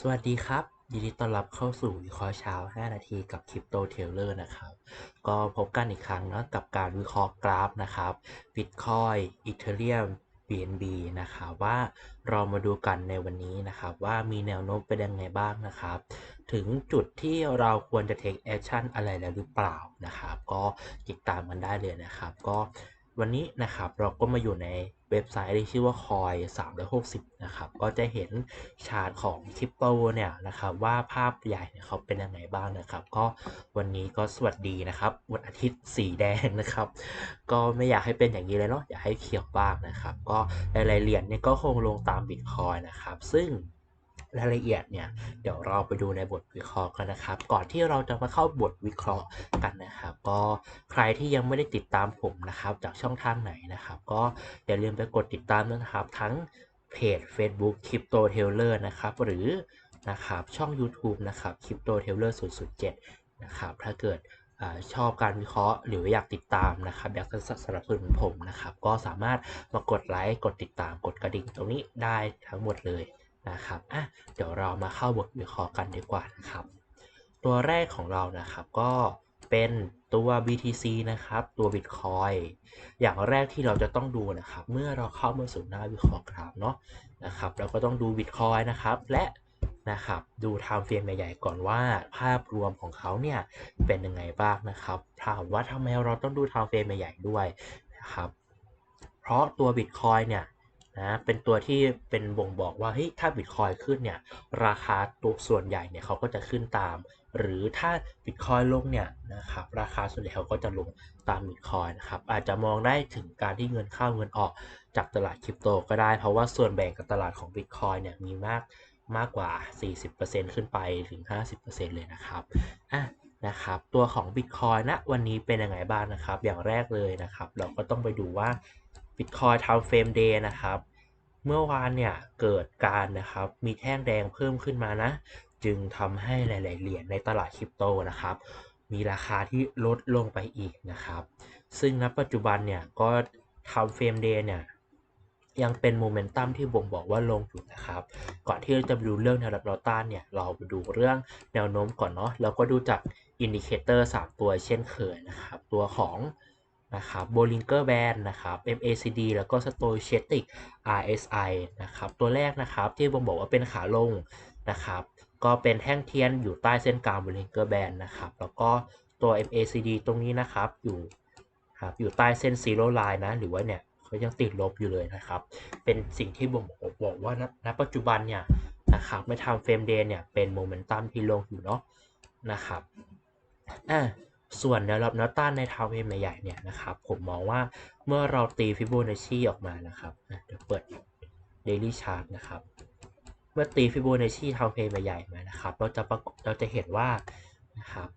สวัสดีครับ ยินดีต้อนรับเข้าสู่วิเคราะห์เช้า 5 นาทีกับ Crypto Tailor นะครับ ก็พบกันอีกครั้งเนาะกับการวิเคราะห์กราฟนะครับ Bitcoin Ethereum BNB นะครับว่าเรามาดูกันในวันนี้นะครับว่ามีแนวโน้มเป็นยังไงบ้างนะครับ ถึงจุดที่เราควรจะ take action อะไรแล้วหรือเปล่านะครับ ก็ติดตามกันได้เลยนะครับ ก็ วันนี้นะครับเราก็มาอยู่ในเว็บไซต์ที่ชื่อว่า Coin 360 นะครับ ก็จะเห็นชาร์ตของคริปโตเนี่ยนะครับว่าภาพใหญ่เนี่ยเขาเป็นยังไงบ้างนะครับ ก็วันนี้ก็สวัสดีนะครับ วันอาทิตย์สีแดงนะครับ ก็ไม่อยากให้เป็นอย่างนี้เลยเนาะอยากให้เขียวบ้างนะครับ ก็รายละเอียดเนี่ยก็คงลงตามบิตคอยนะครับ ซึ่ง รายละเอียดเนี่ยเดี๋ยวเราไปดูในบทวิเคราะห์กันนะครับ ก่อนที่เราจะมาเข้าบทวิเคราะห์กันนะครับ ก็ใครที่ยังไม่ได้ติดตามผมนะครับ จากช่องทางไหนนะครับ ก็อย่าลืมไปกดติดตามนะครับ ทั้งเพจ Facebook Crypto Tailor นะครับ หรือนะครับช่อง YouTube นะครับ Crypto Tailor 007นะครับถ้าเกิดอชอบการวิเคราะห์หรืออยากติดตามนะครับอยากสนับสนุนผมนะครับ ก็สามารถมากดไลค์กดติดตามกดกระดิ่งตรงนี้ได้ทั้งหมดเลย นะครับอะเดี๋ยวเรามาเข้าบทวิเคราะห์กันดีกว่านะครับ ตัวแรกของเรานะครับก็เป็นตัว BTC นะครับ ตัว Bitcoin อย่างแรกที่เราจะต้องดูนะครับ เมื่อเราเข้ามาสู่หน้าวิเคราะห์กราฟเนาะนะครับ เราก็ต้องดู Bitcoin นะครับและนะครับดู time frame ใหญ่ๆก่อนว่าภาพรวมของเขาเนี่ยเป็นยังไงบ้างนะครับถามว่าทำไมเราต้องดู time frame ใหญ่ๆด้วยนะครับ เพราะตัว Bitcoin เนี่ย นะเป็นตัวที่เป็นบ่งบอกว่าเฮ้ยถ้า Bitcoin ขึ้นเนี่ยราคาตัวส่วนใหญ่เนี่ยเขาก็จะขึ้นตาม หรือถ้า Bitcoin ลงเนี่ยนะครับราคาส่วนใหญ่เขาก็จะลงตาม Bitcoin นะครับอาจจะมองได้ถึงการที่เงินเข้าเงินออกจากตลาดคริปโตก็ได้ เพราะว่าส่วนแบ่งกับตลาดของ Bitcoin เนี่ยมีมากมากกว่า 40%ขึ้นไปถึง 50%เลยนะครับอะนะครับตัวของ Bitcoin นะวันนี้เป็นยังไงบ้างนะครับ อย่างแรกเลยนะครับ เราก็ต้องไปดูว่า Bitcoin Time Frame Day นะครับ เมื่อวานเนี่ยเกิดการนะครับมีแท่งแดงเพิ่มขึ้นมานะ จึงทำให้หลาย ๆ เหรียญในตลาดคริปโตนะครับ มีราคาที่ลดลงไปอีกนะครับ ซึ่งณปัจจุบันเนี่ยก็ Time Frame Day เนี่ยยังเป็นโมเมนตัมที่บ่งบอกว่าลงอยู่นะครับ ก่อนที่เราจะไปดูเรื่องแนวรับแนวต้านเนี่ย เราไปดูเรื่องแนวโน้มก่อนเนาะ แล้วก็ดูจากอินดิเคเตอร์3ตัวเช่นเคยนะครับ ตัวของ นะครับ Bollinger Band นะครับ MACD แล้วก็ Stochastic RSI นะครับ ตัวแรกนะครับที่บ่งบอกว่าเป็นขาลงนะครับ ก็เป็นแท่งเทียนอยู่ใต้เส้นกลาง Bollinger Band นะครับ แล้วก็ตัว MACD ตรงนี้นะครับอยู่ครับอยู่ใต้เส้น Zero Line นะ หรือว่าเนี่ยเขายังติดลบอยู่เลยนะครับ เป็นสิ่งที่บ่งบอกว่าณปัจจุบันเนี่ยนะครับไม่ทำเฟรมเดย์เนี่ยเป็นโมเมนตัมที่ลงอยู่เนาะนะครับอ่า ส่วนแนวรับแนวต้านในทาวเวมใหญ่ๆเนี่ยนะครับผมมองว่าเมื่อเราตีฟิโบนัชชีออกมานะครับเดี๋ยวเปิด Daily Chart นะครับ เมื่อตีฟิโบนัชชีทาวเวมใหญ่ๆมานะครับเราจะเราจะเห็นว่านะครับ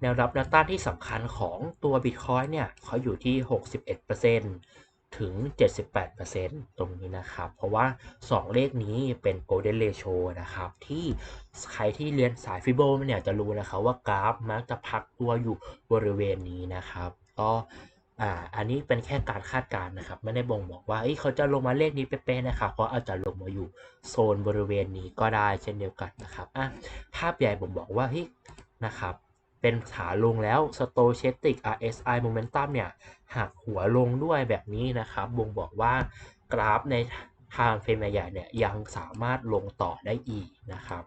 แนวรับแนวต้านที่สำคัญของตัว Bitcoin เนี่ยเขาอยู่ที่ 61% ถึง 78%ตรงนี้นะครับ เพราะว่า 2 เลขนี้เป็น Golden Ratio นะครับ ที่ใครที่เรียนสายฟิโบเนี่ยจะรู้นะครับว่ากราฟมักจะพักตัวอยู่บริเวณนี้นะครับ ก็อ่าอันนี้เป็นแค่การคาดการณ์นะครับ ไม่ได้บ่งบอกว่าเขาจะลงมาเลขนี้เป๊ะๆนะครับเพราะอาจจะลงมาอยู่โซนบริเวณนี้ก็ได้เช่นเดียวกันนะครับอะภาพใหญ่ผมบอกว่าเฮ้ยนะครับ เป็นขาลงแล้ว Stochastic RSI Momentum เนี่ยหักหัวลงด้วยแบบนี้นะครับบ่งบอกว่ากราฟในทางเฟรมใหญ่ๆเนี่ยยังสามารถลงต่อได้อีกนะครับ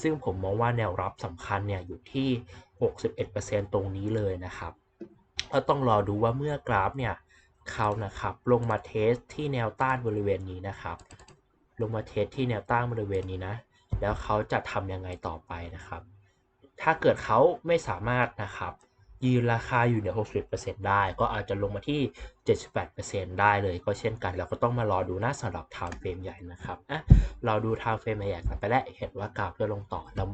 ซึ่งผมมองว่าแนวรับสำคัญเนี่ยอยู่ที่ 61%ตรงนี้เลยนะครับก็ต้องรอดูว่าเมื่อกราฟเนี่ยเขานะครับลงมาเทสที่แนวต้านบริเวณนี้นะครับ ลงมาเทสที่แนวต้านบริเวณนี้นะ แล้วเขาจะทำยังไงต่อไปนะครับ ถ้าเกิดเขาไม่สามารถนะครับยืนราคาอยู่ใน60%ได้ ก็อาจจะลงมาที่ 78%ได้เลยก็เช่นกันเราก็ต้องมารอดูนะสำหรับ time frame ใหญ่นะครับอะเราดู time frame ใหญ่กันไปแล้วเห็นว่ากราฟจะลงต่อแล้ว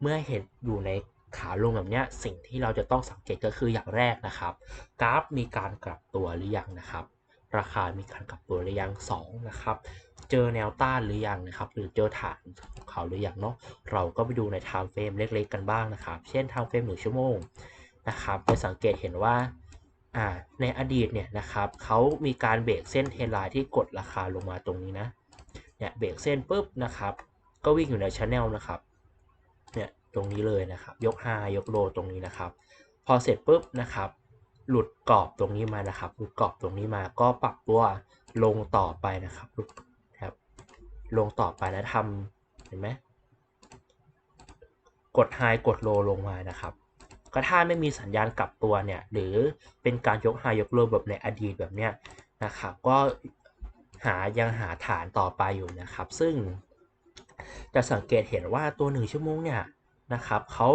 เมื่อเห็นอยู่ในขาลงแบบนี้สิ่งที่เราจะต้องสังเกตก็คืออย่างแรกนะครับ กราฟมีการกลับตัวหรือยังนะครับ ราคามีการกลับตัวหรือยัง2นะครับ เจอแนวต้านหรือยังนะครับ หรือเจอฐานของเขาหรือยังเนาะเราก็ไปดูใน time frame เล็กๆกันบ้างนะครับ เช่น time frame 1ชั่วโมงนะครับจะสังเกตเห็นว่าในอดีตเนี่ยนะครับเขามีการเบรกเส้นเทรนไลน์ที่กดราคาลงมาตรงนี้นะเนี่ยเบรกเส้นปุ๊บนะครับ ก็วิ่งอยู่ในช anel นะครับเนี่ยตรงนี้เลยนะครับ ยก high ยก low ตรงนี้นะครับ พอเสร็จปุ๊บนะครับหลุดกรอบตรงนี้มานะครับ หลุดกรอบตรงนี้มาก็ปรับตัวลงต่อไปนะครับ หลุดครับ ลงต่อไปแล้วทำเห็นไหมกด high กด low ลงมานะครับ ก็ถ้าไม่มีสัญญาณกลับตัวเนี่ย หรือเป็นการยก high ยก low แบบในอดีตแบบเนี้ยนะครับ ก็หายังหาฐานต่อไปอยู่นะครับ ซึ่งจะสังเกตเห็นว่าตัว 1 ชั่วโมงเนี่ยนะครับเขา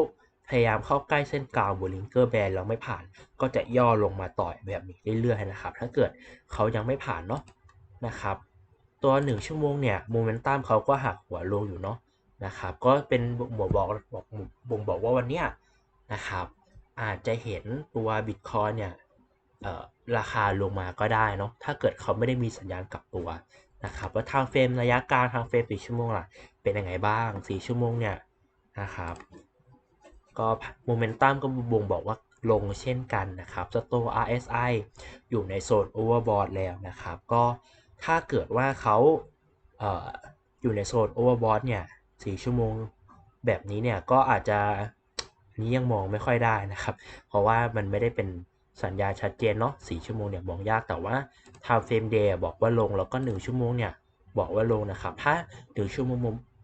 พยายามเข้าใกล้เส้นกลางบนลิงเกอร์แบนแล้วไม่ผ่าน ก็จะย่อลงมาต่อยแบบนี้เรื่อยๆนะครับ ถ้าเกิดเขายังไม่ผ่านเนาะนะครับ ตัว 1 ชั่วโมงเนี่ยโมเมนตัมเขาก็หักหัวลงอยู่เนาะนะครับก็เป็นบ่งบอกบอกบ่งบอกว่าวันเนี้ยนะครับอาจจะเห็นตัวบิตคอยเนี่ยราคาลงมาก็ได้เนาะถ้าเกิดเขาไม่ได้มีสัญญาณกลับตัวนะครับว่าทางเฟรมระยะกลางทางเฟรม4ชั่วโมงล่ะเป็นยังไงบ้าง4ชั่วโมงเนี่ยนะครับก็โมเมนตัมก็บ่งบอกว่าลงเช่นกันนะครับสโต RSI อยู่ในโซนโอเวอร์บอทแล้วนะครับ ก็ ถ้าเกิดว่าเขาเอออยู่ในโซนโอเวอร์บอทเนี่ย4ชั่วโมงแบบนี้เนี่ยก็อาจจะนี้ยังมองไม่ค่อยได้นะครับ เพราะว่ามันไม่ได้เป็นสัญญาชัดเจนเนาะ4ชั่วโมงเนี่ยมองยากแต่ว่า time frame day บอกว่าลงแล้วก็1ชั่วโมงเนี่ยบอกว่าลงนะครับ ถ้า1ชั่วโมง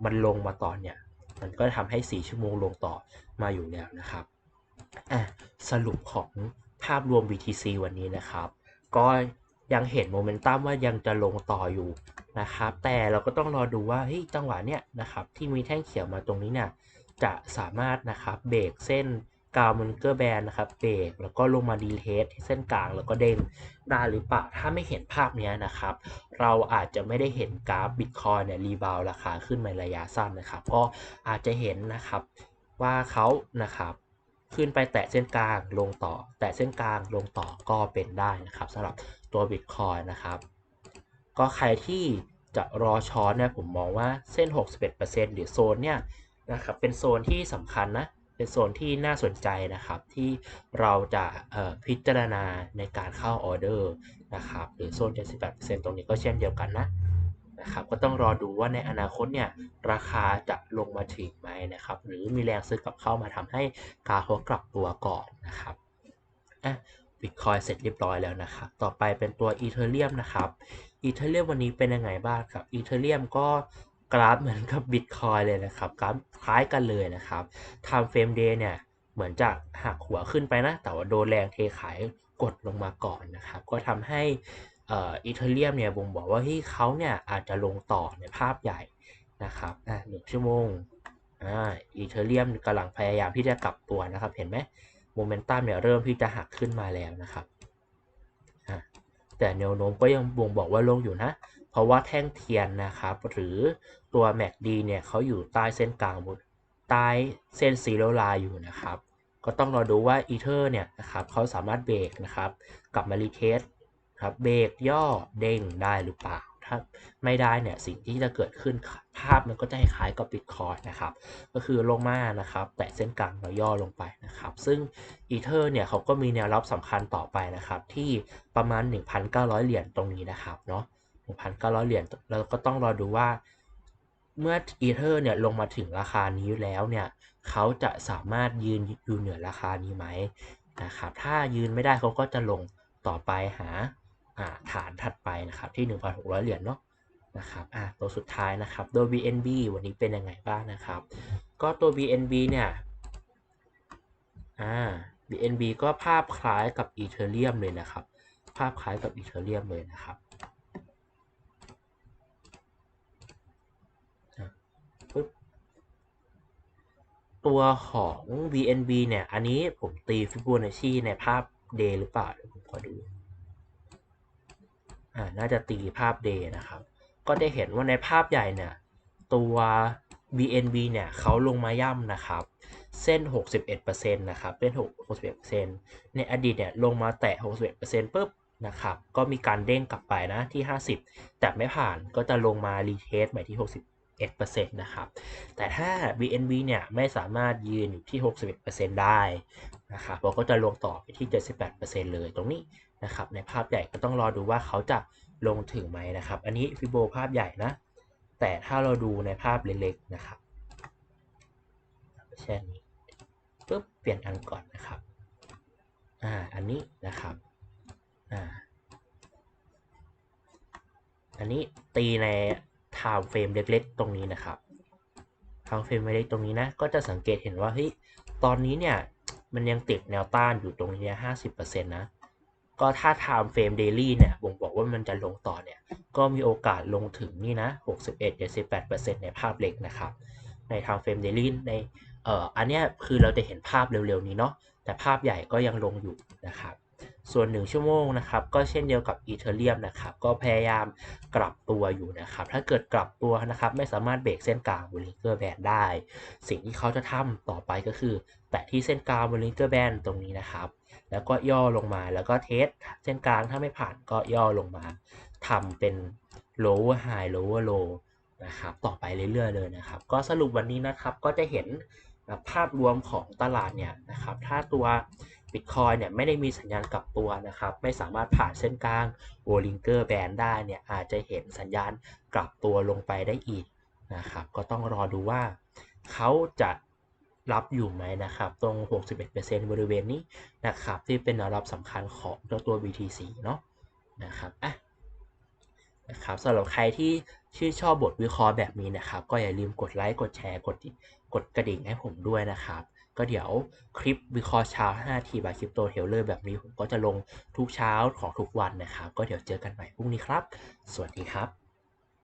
มันลงมาต่อเนี่ย มันก็ทำให้4ชั่วโมงลงต่อมาอยู่แล้วนะครับอะสรุปของภาพรวม BTC วันนี้นะครับ ก็ ยังเห็นโมเมนตัมว่ายังจะลงต่ออยู่นะครับ แต่เราก็ต้องรอดูว่าเฮ้ยจังหวะเนี้ยนะครับที่มีแท่งเขียวมาตรงนี้เนี่ยจะสามารถนะครับเบรกเส้นกาวมันเกอร์แบนนะครับเบรกแล้วก็ลงมาดีเทสที่เส้นกลางแล้วก็เด้งได้หรือเปล่าถ้าไม่เห็นภาพนี้นะครับ เราอาจจะไม่ได้เห็นกราฟบิตคอยเนี่ยรีบาวราคาขึ้นในระยะสั้นนะครับ ก็อาจจะเห็นนะครับว่าเขานะครับขึ้นไปแตะเส้นกลางลงต่อ แตะเส้นกลางลงต่อก็เป็นได้นะครับสำหรับ ตัวบิตคอยนะครับ ก็ใครที่จะรอช้อนเนี่ยผมมองว่าเส้น 61%หรือโซนเนี่ยนะครับเป็นโซนที่สำคัญนะ เป็นโซนที่น่าสนใจนะครับ ที่เราจะพิจารณาในการเข้าออเดอร์นะครับ หรือโซน 78%ตรงนี้ก็เช่นเดียวกันนะนะครับก็ต้องรอดูว่าในอนาคตเนี่ยราคาจะลงมาถึงไหมนะครับ หรือมีแรงซื้อกลับเข้ามาทำให้กาหัวกลับตัวก่อนนะครับอะ บิตคอยเสร็จเรียบร้อยแล้วนะครับ ต่อไปเป็นตัวอีเทเรียมนะครับอีเทเรียมวันนี้เป็นยังไงบ้างครับอีเทเรียมก็กราฟเหมือนกับบิตคอยเลยนะครับ กราฟคล้ายกันเลยนะครับ time frame day เนี่ยเหมือนจะหักหัวขึ้นไปนะ แต่ว่าโดนแรงเทขายกดลงมาก่อนนะครับ ก็ทำให้อีเทเรียมเนี่ยบ่งบอกว่าที่เขาเนี่ยอาจจะลงต่อในภาพใหญ่นะครับอะหนึ่งชั่วโมงอ่าอีเทเรียมกำลังพยายามที่จะกลับตัวนะครับ เห็นไหม มเมนตัมเนี่ยเริ่มที่จะหักขึ้นมาแล้วนะครับ แต่แนวโน้มก็ยังบ่งบอกว่าลงอยู่นะ เพราะว่าแท่งเทียนนะครับ หรือตัว MACD เนี่ยเขาอยู่ใต้เส้นกลางบนใต้เส้นซีโรไลน์อยู่นะครับ ก็ต้องรอดูว่าอีเทอร์เนี่ยนะครับเขาสามารถเบรกนะครับ กลับมารีเทสครับเบรกย่อเด้งได้หรือเปล่า ถ้าไม่ได้เนี่ยสิ่งที่จะเกิดขึ้นภาพมันก็จะคล้ายกับบิตคอยนะครับ ก็คือลงมานะครับ แตะเส้นกลางแล้วย่อลงไปนะครับ ซึ่งอีเทอร์เนี่ยเขาก็มีแนวรับสำคัญต่อไปนะครับ ที่ประมาณ 1,900 เหรียญตรงนี้นะครับเนาะ1,900 เหรียญเราก็ต้องรอดูว่าเมื่ออีเทอร์เนี่ยลงมาถึงราคานี้แล้วเนี่ยเขาจะสามารถยืนอยู่เหนือราคานี้ไหมนะครับ ถ้ายืนไม่ได้เขาก็จะลงต่อไปหา ฐานถัดไปนะครับที่ 1,600 เหรียญเนาะนะครับอะตัวสุดท้ายนะครับตัว BNB วันนี้เป็นยังไงบ้างนะครับ ก็ตัว BNB เนี่ยอ่า BNB ก็ภาพคล้ายกับ Ethereum เลยนะครับ ภาพคล้ายกับ Ethereum เลยนะครับตัวของ VNB เนี่ย อันนี้ผมตีฟิบูนัชชีในภาพ day หรือเปล่าผมขอดู อ่าน่าจะตีภาพ day นะครับ ก็ได้เห็นว่าในภาพใหญ่เนี่ย ตัว BNB เนี่ยเขาลงมาย่ำนะครับ เส้น 61%นะครับ เป็น 61%ในอดีตเนี่ยลงมาแตะ 61%ปุ๊บนะครับ ก็มีการเด้งกลับไปนะที่ 50 แต่ไม่ผ่านก็จะลงมารีเทสใหม่ที่60 61%นะครับ แต่ถ้า BNB เนี่ยไม่สามารถยืนอยู่ที่ 61%ได้นะครับเราก็จะลงต่อไปที่ 78%เลยตรงนี้ นะครับในภาพใหญ่ก็ต้องรอดูว่าเขาจะลงถึงไหมนะครับ อันนี้ฟิโบภาพใหญ่นะ แต่ถ้าเราดูในภาพเล็กๆนะครับเช่นนี้ปุ๊บเปลี่ยนอันก่อนนะครับอ่าอันนี้นะครับอ่าอันนี้ตีใน time frame เล็กๆ ตรงนี้นะครับ time frame เล็กตรงนี้นะ ก็จะสังเกตเห็นว่าเฮ้ยตอนนี้เนี่ยมันยังติดแนวต้านอยู่ตรงนี้ห้าสิบเปอร์เซ็นต์นะ ก็ถ้า time frame daily เนี่ยบ่งบอกว่ามันจะลงต่อเนี่ย ก็มีโอกาสลงถึงนี่นะ 61-78%ในภาพเล็กนะครับ ใน time frame daily ในเอ่ออันเนี้ยคือเราจะเห็นภาพเร็วๆนี้เนาะ แต่ภาพใหญ่ก็ยังลงอยู่นะครับ ส่วน 1 ชั่วโมงนะครับ ก็เช่นเดียวกับอีเทเรียมนะครับ ก็พยายามกลับตัวอยู่นะครับ ถ้าเกิดกลับตัวนะครับ ไม่สามารถเบรกเส้นกลางบริงเกอร์แบนได้ สิ่งที่เขาจะทำต่อไปก็คือ แตะที่เส้นกลางบริงเกอร์แบนตรงนี้นะครับ แล้วก็ย่อลงมาแล้วก็เทสเส้นกลางถ้าไม่ผ่านก็ย่อลงมาทำเป็น lower high lower low นะครับต่อไปเรื่อยๆเลยนะครับ ก็สรุปวันนี้นะครับก็จะเห็นภาพรวมของตลาดเนี่ยนะครับ ถ้าตัว Bitcoin เนี่ยไม่ได้มีสัญญาณกลับตัวนะครับ ไม่สามารถผ่านเส้นกลาง Bollinger Band ได้เนี่ยอาจจะเห็นสัญญาณกลับตัวลงไปได้อีกนะครับ ก็ต้องรอดูว่าเขาจะ รับอยู่ไหมนะครับ ตรง 61%บริเวณนี้นะครับ ที่เป็นแนวรับสำคัญของตัว BTC เนาะนะครับอะนะครับสำหรับใครที่ชื่นชอบบทวิเคราะห์แบบนี้นะครับ ก็อย่าลืมกดไลค์กดแชร์กดกดกระดิ่งให้ผมด้วยนะครับ ก็เดี๋ยวคลิปวิเคราะห์เช้า5ทีบายคริปโตเทเลอร์แบบนี้ผมก็จะลงทุกเช้าของทุกวันนะครับ ก็เดี๋ยวเจอกันใหม่พรุ่งนี้ครับ สวัสดีครับ